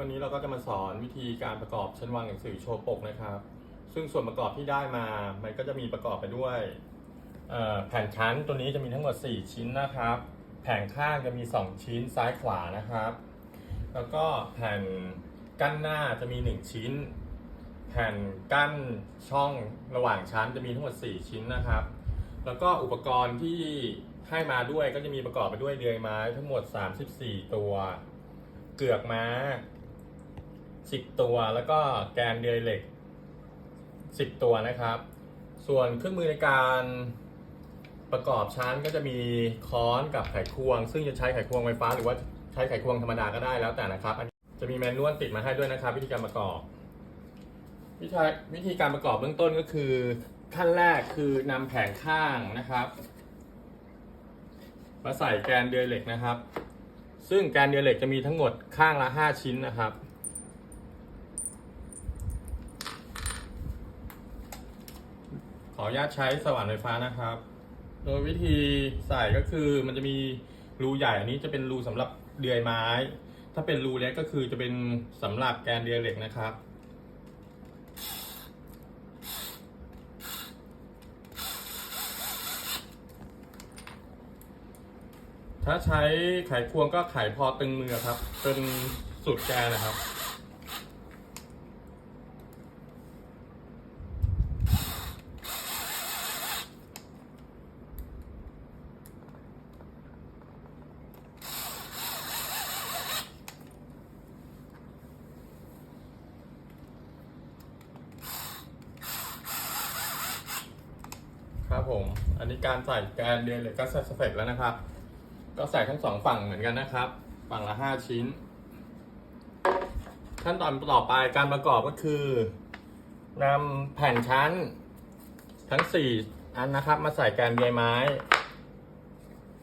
วันนี้เราก็จะมาสอนวิธีการประกอบชั้นวางหนังสือโชว์ปกนะครับ ซึ่งส่วนประกอบที่ได้มา มันก็จะมีประกอบไปด้วยแผ่นชั้นตัวนี้จะมีทั้งหมด 4 ชิ้นนะครับ แผงข้างจะมี 2 ชิ้นซ้ายขวานะครับ แล้วก็แผ่นกั้นหน้าจะมี 1 ชิ้น แผ่นกั้นช่องระหว่างชั้นจะมีทั้งหมด 4 ชิ้นนะครับ แล้วก็อุปกรณ์ที่ให้มาด้วยก็จะมีประกอบไปด้วยเดือยไม้ทั้งหมด 34 ตัว เกือกม้า 10 ตัว แล้วก็แกนเดือยเหล็ก 10 ตัวนะครับ ส่วนเครื่องมือในการประกอบชั้นก็จะมีค้อนกับไขควง ซึ่งจะใช้ไขควงไฟฟ้าหรือว่าใช้ไขควงธรรมดาก็ได้แล้วแต่นะครับจะมีแมนนวลติดมาให้ด้วยนะครับ วิธีการประกอบ วิธีวิธีการประกอบเบื้องต้นก็คือขั้นแรกคือนำแผงข้างนะครับมาใส่แกนเดือยเหล็กนะครับ ซึ่งแกนเดือยเหล็กจะมีทั้งหมดข้างละ 5 ชิ้นนะครับ ขออนุญาตใช้สว่านไฟฟ้านะครับ โดยวิธีใส่ก็คือมันจะมีรูใหญ่อันนี้จะเป็นรูสำหรับเดือยไม้ ถ้าเป็นรูเล็กก็คือจะเป็นสำหรับแกนเดือยเหล็กนะครับถ้าใช้ไขควงก็ไขพอตึงมือครับจนสุดแกนนะครับผม อั นนี้การใส่แกนเดือนเล็กก็เสร็จแล้วนะครับ ก็ใส่ทั้งสองฝั่งเหมือนกันนะครับ ฝั่งละห้าชิ้น ขั้นตอนต่อไปการประกอบก็คือนำแผ่นชั้น ทั้งสี่อันนะครับ มาใส่แกนเดือยไม้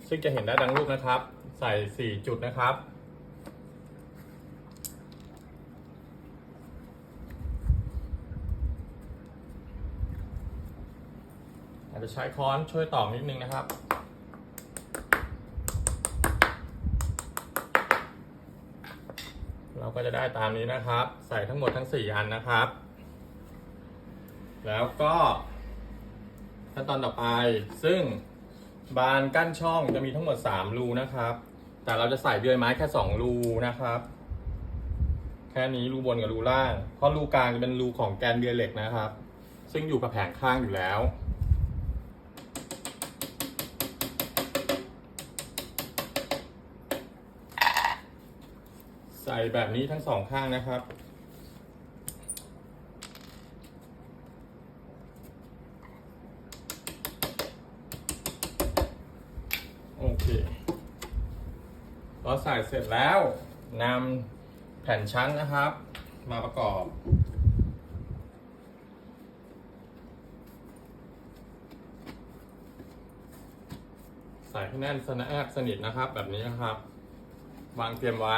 ซึ่งจะเห็นได้ดังรูปนะครับ ใส่สี่จุดนะครับ จจะใช้ค้อนช่วยตอกนิดนึงนะครับ เราก็จะได้ตามนี้นะครับ ใส่ทั้งหมดทั้ง 4 อันนะครับ แล้วก็ขั้นตอนต่อไปซึ่งบานกั้นช่องจะมีทั้งหมด 3 รูนะครับ แต่เราจะใส่เดือยไม้แค่ 2 รูนะครับ แค่นี้รูบนกับรูล่าง เพราะรูกลางจะเป็นรูของแกนเดือยเหล็กนะครับ ซึ่งอยู่กับแผงข้างอยู่แล้ว ใส่แบบนี้ทั้งสองข้างนะครับ โอเคพอใส่เสร็จแล้วนำแผ่นชั้นนะครับ มาประกอบใส่ให้แน่นสนะแอบสนิทนะครับ แบบนี้นะครับ วางเตรียมไว้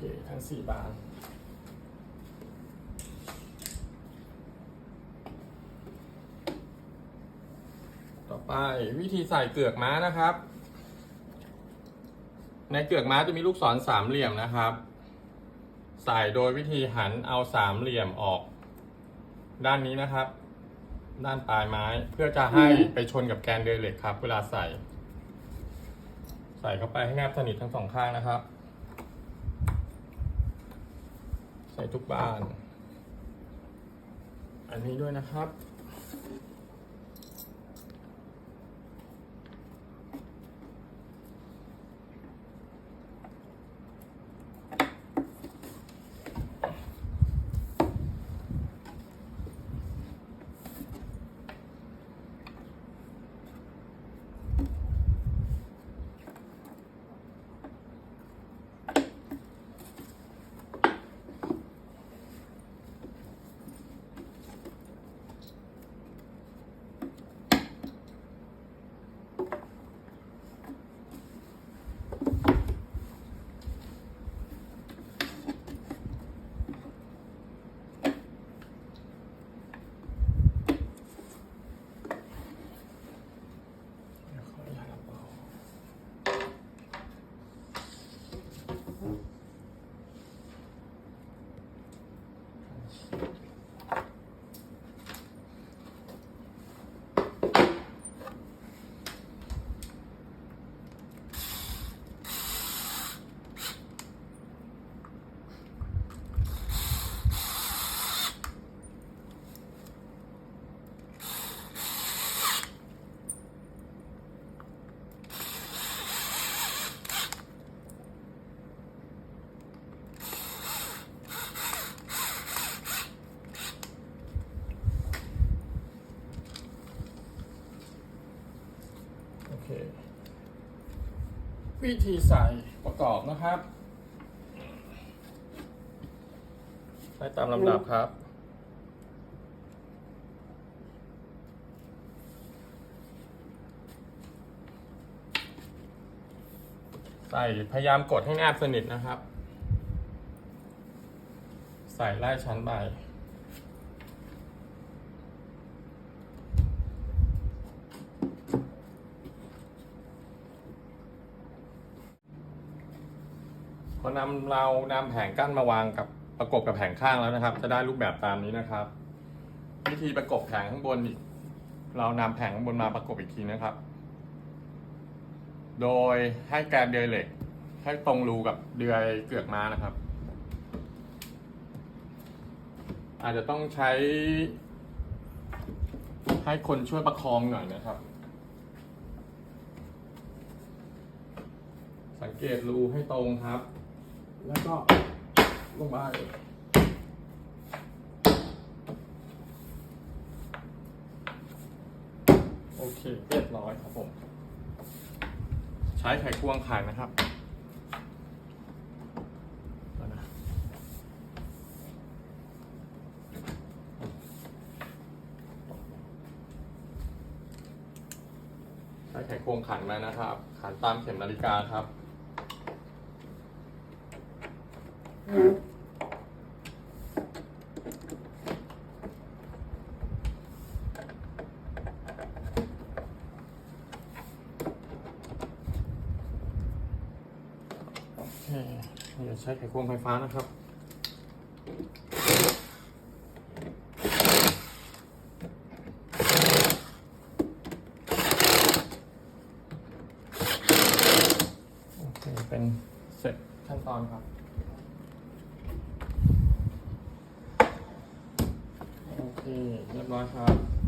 คทั้งสี่บานต่อไปวิธีใส่เกือกม้านะครับ ในเกือกม้าจะมีลูกศรสามเหลี่ยมนะครับ ใส่โดยวิธีหันเอาสามเหลี่ยมออก ด้านนี้นะครับ ด้านปลายไม้เพื่อจะให้ไปชนกับแกนเดือยเหล็กครับ เวลาใส่ ใส่เข้าไปให้แนบสนิททั้งสองข้างนะครับ ใส่ทุกบ้าน อันนี้ด้วยนะครับ โวิธีใส่ประกอบนะครับใช้ตามลำดับครับ ใส่พยายามกดให้แนบสนิทนะครับ ใส่ไล่ชั้นไป พอนำเรานำแผงกั้นมาวางกับประกบกับแผงข้างแล้วนะครับ จะได้รูปแบบตามนี้นะครับ วิธีประกบแผงข้างบนอีกเรานำแผงข้างบนมาประกบอีกทีนะครับ โดยให้แกนเดือยเหล็ก ให้ตรงรูกับเดือยเกือกม้านะครับ อาจจะต้องใช้ ให้คนช่วยประคองหน่อยนะครับ สังเกตรูให้ตรงครับ แล้วก็ลงไปโอเค เรียบร้อยครับผม ใช้ไขควงไขนะครับใช้ไขควงขันมานะครับ ขันตามเข็มนาฬิกาครับ โอเคเดี๋ยวใช้ไขควงไฟฟ้านะครับโอเคเป็นเสร็จขั้นตอนครับ โอเค เรียบร้อยครับ